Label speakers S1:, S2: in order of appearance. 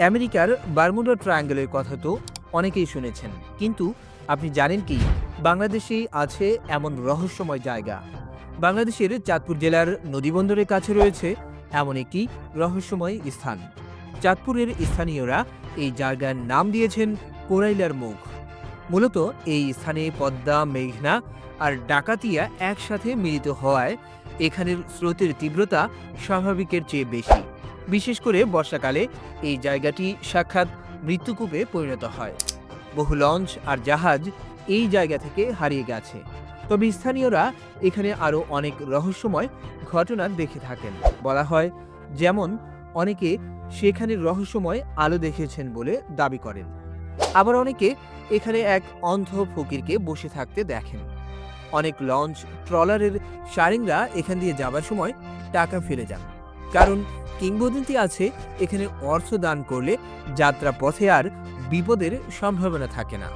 S1: আমেরিকার বারমুডা ট্রায়াঙ্গেলের কথা তো অনেকেই শুনেছেন। কিন্তু আপনি জানেন কি, বাংলাদেশেই আছে এমন রহস্যময় জায়গা। বাংলাদেশের চাঁদপুর জেলার নদীবন্দরের কাছে রয়েছে এমন একটি রহস্যময় স্থান। চাঁদপুরের স্থানীয়রা এই জায়গার নাম দিয়েছেন কোরাইলার মুখ। মূলত এই স্থানে পদ্মা, মেঘনা আর ডাকাতিয়া একসাথে মিলিত হওয়ায় এখানের স্রোতের তীব্রতা স্বাভাবিকের চেয়ে বেশি। বিশেষ করে বর্ষাকালে এই জায়গাটি সাক্ষাৎ মৃত্যুকূপে পরিণত হয়। বহু লঞ্চ আর জাহাজ এই জায়গা থেকে হারিয়ে গেছে। তবে স্থানীয়রা এখানে আরও অনেক রহস্যময় ঘটনা দেখে থাকেন। বলা হয়, যেমন অনেকে সেখানে রহস্যময় আলো দেখেছেন বলে দাবি করেন। আবার অনেকে এখানে এক অন্ধ ফকিরকে বসে থাকতে দেখেন। অনেক লঞ্চ, ট্রলারের সারিংরা এখান দিয়ে যাবার সময় টাকা ফেলে যান। কারণ কিংবদন্তি আছে এখানে অর্থ দান করলে যাত্রা পথে আর বিপদের সম্ভাবনা থাকে না।